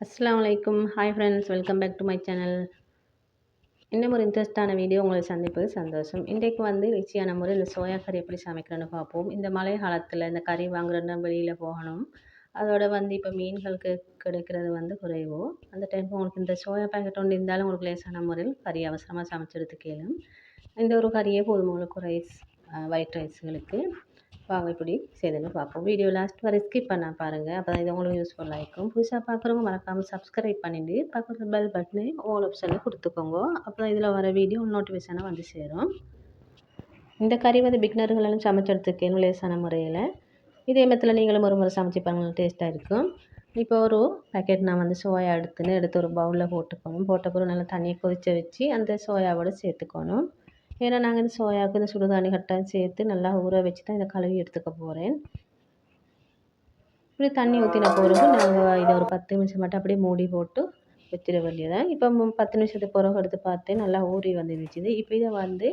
அஸ்லாம் வலைக்கும் hi friends welcome back to my channel இன்னும் ஒரு இன்ட்ரெஸ்டான வீடியோ உங்களை சந்திப்பது சந்தோஷம். இன்றைக்கு வந்து ருச்சியான முறை இந்த சோயா கறி எப்படி சமைக்கணும்னு பார்ப்போம். இந்த மழை காலத்தில் இந்த கறி வாங்குறதுனா வெளியில் போகணும். அதோட வந்து இப்போ மீன்களுக்கு கிடைக்கிறது வந்து குறைவோ. அந்த டைமுக்கு உங்களுக்கு இந்த சோயா பேக்கெட் ஒன்று இருந்தாலும் உங்களுக்கு லேசான முறையில் கறி அவசரமாக சமைச்செடுத்து கேளும் இந்த ஒரு கறியே போதும் உங்களுக்கு ரைஸ் ஒயிட் ரைஸ்களுக்கு வாங்க இப்படி செய்துன்னு பார்ப்போம். வீடியோ லாஸ்ட் வரை ஸ்கிப் பண்ண பாருங்கள் அப்போ இது உங்களுக்கு யூஸ்ஃபுல்லாக இருக்கும். புதுசாக பார்க்குறவங்க மறக்காமல் சப்ஸ்கிரைப் பண்ணிவிட்டு பக்கத்தில் பெல் பட்டனு ஓல் ஆப்ஷனில் கொடுத்துக்கோங்க. அப்போ இதில் வர வீடியோ நோட்டிஃபிகேஷனாக வந்து சேரும். இந்த கறி வந்து பிக்னர்களெல்லாம் சமைச்செடுத்துக்கணும் லேசான முறையில். இதே மெத்தில் நீங்களும் ஒரு முறை சமைச்சு பாருங்கள் டேஸ்ட்டாக இருக்கும். இப்போ ஒரு பேக்கெட் நான் வந்து சோயா எடுத்துன்னு எடுத்து ஒரு பவுலில் போட்டுக்கணும். போட்ட பிறகு நல்லா தண்ணியை கொதிக்க வச்சு அந்த சோயாவோட சேர்த்துக்கணும். ஏன்னா நாங்கள் இந்த சோயாவுக்கு இந்த சுடுதாணி கட்டாயம் சேர்த்து நல்லா ஊற வச்சு தான் இதை கழுவி எடுத்துக்க போகிறேன் இப்படி தண்ணி ஊற்றின பிறகு நாங்கள் இதை ஒரு பத்து நிமிஷம் மட்டும் அப்படியே மூடி போட்டு வச்சிட வேண்டியதான் இப்போ பத்து நிமிஷத்துக்கு பிறகு எடுத்து பார்த்தேன் நல்லா ஊறி வந்துருச்சுது இப்போ இதை வந்து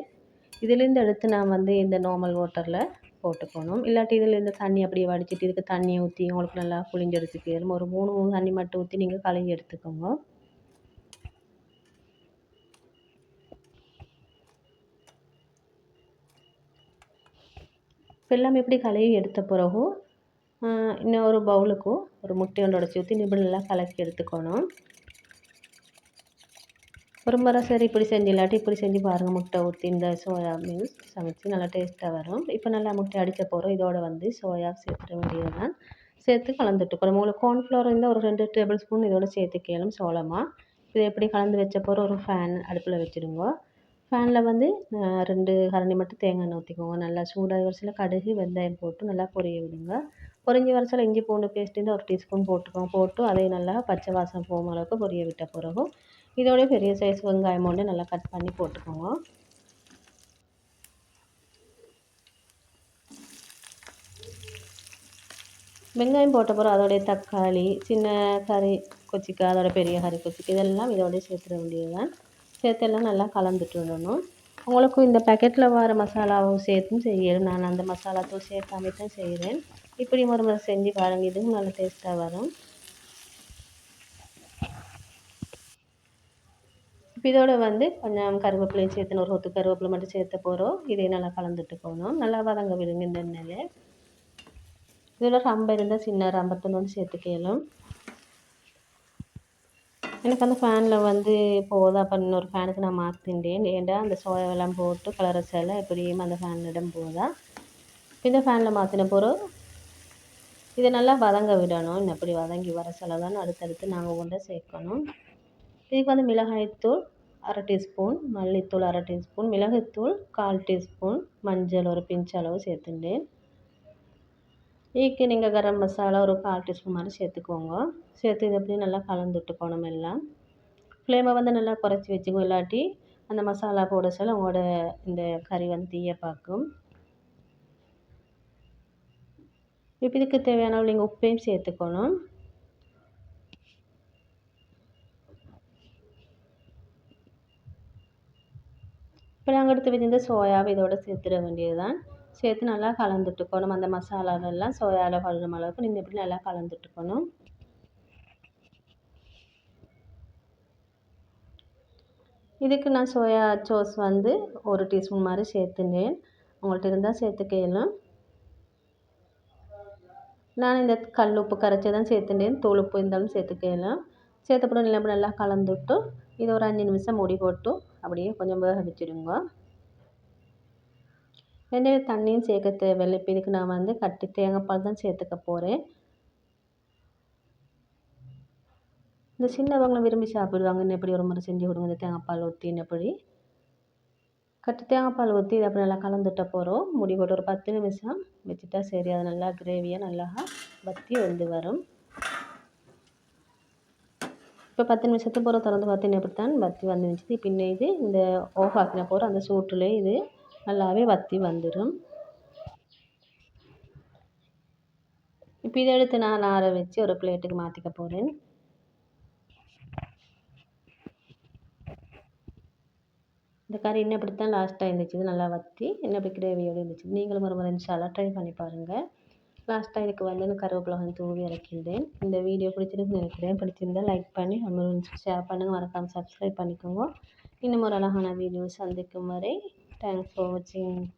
இதுலேருந்து எடுத்து நான் வந்து இந்த நார்மல் வாட்டரில் போட்டுக்கணும். இல்லாட்டி இதில் இந்த தண்ணி அப்படியே வடிச்சிட்டு இதுக்கு தண்ணியை ஊற்றி உங்களுக்கு நல்லா புளிஞ்செடுத்துக்கு ஒரு மூணு மூணு தண்ணி மட்டும் ஊற்றி நீங்கள் கழுவி எடுத்துக்கோங்க. வெல்லம் எப்படி கழுவி எடுத்த பிறகு இன்னும் ஒரு பவுலுக்கும் ஒரு முட்டை ஒன்று உடச்சி ஊற்றி இப்படி நல்லா கலக்கி எடுத்துக்கணும். ஒரு முறை சரி இப்படி செஞ்சு இல்லாட்டி இப்படி செஞ்சு பாருங்கள் முட்டை ஊற்றி இந்த சோயா மீன்ஸ் சமைச்சு நல்லா டேஸ்ட்டாக வரும். இப்போ நல்லா முட்டை அடித்த போகிறோம் இதோட வந்து சோயா சேர்த்துட வேண்டியது தான் சேர்த்து கலந்துட்டுக்கணும் உங்களுக்கு கார்ன்ஃப்ளவர் இருந்தால் ஒரு ரெண்டு டேபிள் ஸ்பூன் இதோட சேர்த்துக்கலும் சோளமாக இதை எப்படி கலந்து வச்ச போகிற ஒரு ஃபேன் அடுப்பில் வச்சுடுங்க. ஃபேனில் வந்து ரெண்டு கரண்டி மட்டும் தேங்காய் எண்ணெய் ஊற்றிக்கோங்க நல்லா சூடாக வரிசையில் கடுகு வெந்தயம் போட்டு நல்லா பொரிய விடுங்க. பொரிஞ்ச வரிசையில் இஞ்சி பூண்டு பேஸ்ட் இருந்தால் ஒரு டீஸ்பூன் போட்டுக்கோங்க. போட்டு அதை நல்லா பச்சை வாசம் போகும் அளவுக்கு பொரிய விட்ட பிறகு இதோடய பெரிய சைஸ் வெங்காயம் ஒன்று நல்லா கட் பண்ணி போட்டுக்கோங்க. வெங்காயம் போட்ட பிறகு அதோடைய தக்காளி சின்ன கறி கொச்சிக்காய் அதோட பெரிய கறி கொச்சிக்காய் இதெல்லாம் இதோடய சேர்த்துட வேண்டியது சேர்த்தெல்லாம் சேர்த்து எல்லாம் நல்லா கலந்துட்டு விடணும். உங்களுக்கு இந்த பேக்கெட்டில் வர மசாலாவும் சேர்த்தும் செய்யணும். நான் அந்த மசாலாத்தும் சேர்த்தாமே தான் செய்கிறேன் இப்படி ஒரு முறை செஞ்சு பாருங்கள் இதுவும் நல்ல டேஸ்ட்டாக வரும். இப்போ இதோட வந்து கொஞ்சம் கருவேப்பிலையும் சேர்த்து ஒரு ஒத்து கருவேப்பிலை மட்டும் சேர்த்த போகிறோம் இதையும் நல்லா கலந்துட்டுக்கணும் நல்லா வதங்க விடுங்க இந்த எண்ணெயில். இதில் ரம்பை இருந்தால் சின்ன ரம்பத்தை வந்து சேர்த்துக்கலாம். எனக்கு அந்த ஃபேனில் வந்து போதும். அப்போ இன்னொரு ஃபேனுக்கு நான் மாற்றிட்டேன் ஏன்டா அந்த சோயாவெல்லாம் போட்டு கலர் சேலை எப்படியும் அந்த ஃபேனிடம் போதா? இந்த ஃபேனில் மாற்றின பிறகு இதை நல்லா வதங்க விடணும். இப்படி வதங்கி வர சில தான் அடுத்தடுத்து நாங்கள் கொண்டு சேர்க்கணும். இதுக்கு வந்து மிளகாய்த்தூள் அரை டீஸ்பூன் மல்லித்தூள் அரை டீஸ்பூன் மிளகுத்தூள் கால் டீஸ்பூன் மஞ்சள் ஒரு பிஞ்ச் அளவு சேர்த்துட்டேன். இதுக்கு நீங்கள் கரம் மசாலா ஒரு கால் டீஸ்பூன் மாதிரி சேர்த்துக்கோங்க. சேர்த்து இது அப்படியே நல்லா கலந்துட்டுக்கணும் எல்லாம். ஃப்ளேமை வந்து நல்லா குறைச்சி வச்சுக்கோ இல்லாட்டி அந்த மசாலா போட சொல்ல உங்களோட இந்த கறி வந்து தீய பார்க்கும் இப்போ இதுக்கு தேவையான நீங்கள் உப்பையும் சேர்த்துக்கணும். இப்போ நாங்கள் எடுத்து வச்சிருந்த சோயாவை இதோட சேர்த்துட வேண்டியது தான் சேர்த்து நல்லா கலந்துட்டுக்கணும். அந்த மசாலாவெல்லாம் சோயாவில் படுற அளவுக்கு நீங்கள் இப்படி நல்லா கலந்துட்டுக்கணும். இதுக்கு நான் சோயா சோஸ் வந்து ஒரு டீஸ்பூன் மாதிரி சேர்த்துனேன். உங்கள்கிட்ட இருந்தால் சேர்த்துக்கலாம் நான் இந்த கல் உப்பு கரைச்சி தான் சேர்த்துட்டேன் தூள் உப்பு இருந்தாலும் சேர்த்துக்கலாம் சேர்த்தப்பறம் நல்லா நல்லா கலந்துட்டு இது ஒரு அஞ்சு நிமிஷம் மூடி போட்டு அப்படியே கொஞ்சம் வேக வச்சுடுங்க எந்த தண்ணியும் சேர்க்க தேவையில்லை. இப்போ இதுக்கு நான் வந்து கட்டி தேங்காய்பால் தான் சேர்த்துக்க போகிறேன் இந்த சின்னவங்களும் விரும்பி சாப்பிடுவாங்க. இன்னும் எப்படி ஒரு முறை செஞ்சு கொடுங்க. இந்த தேங்காய்பால் ஊற்றி எப்படி? கட்டி தேங்காய்பால் ஊற்றி இதை அப்படி நல்லா கலந்துட்ட போகிறோம் முடி போட்டு ஒரு பத்து நிமிஷம் வச்சுட்டா சரி. அது நல்லா கிரேவியாக நல்லா வற்றி வந்து வரும். இப்போ பத்து நிமிஷத்துக்கு போகிற திறந்து பார்த்தீங்கன்னா இப்படி தான் வற்றி வந்துருந்துச்சு பின்ன இது இந்த ஆஃப் ஆக்கின போகிற அந்த சூட்டுலேயே இது. நல்லாவே வற்றி வந்துடும் இப்போ இதை எடுத்து நான் ஆற வச்சு ஒரு பிளேட்டுக்கு மாற்றிக்க போகிறேன் இந்த கறி இன்னும் இப்படி தான் லாஸ்ட்டாக இருந்துச்சு. நல்லா வற்றி இன்னும் இப்படி கிரேவியோடு இருந்துச்சு. நீங்களும் ஒரு முறை இன்ஷால்லாம் ட்ரை பண்ணி பாருங்கள் லாஸ்ட்டாக இதுக்கு வந்து இந்த கருவேப்பிலை வந்து தூவி இறக்கின்றேன் இந்த வீடியோ பிடிச்சிருக்குன்னு நினைக்கிறேன். பிடிச்சிருந்தால் லைக் பண்ணி நம்ம ஷேர் பண்ணுங்கள் மறக்காமல் சப்ஸ்கிரைப் பண்ணிக்கோங்க. இன்னும் ஒரு அழகான வீடியோ சந்திக்கும் வரை 看附近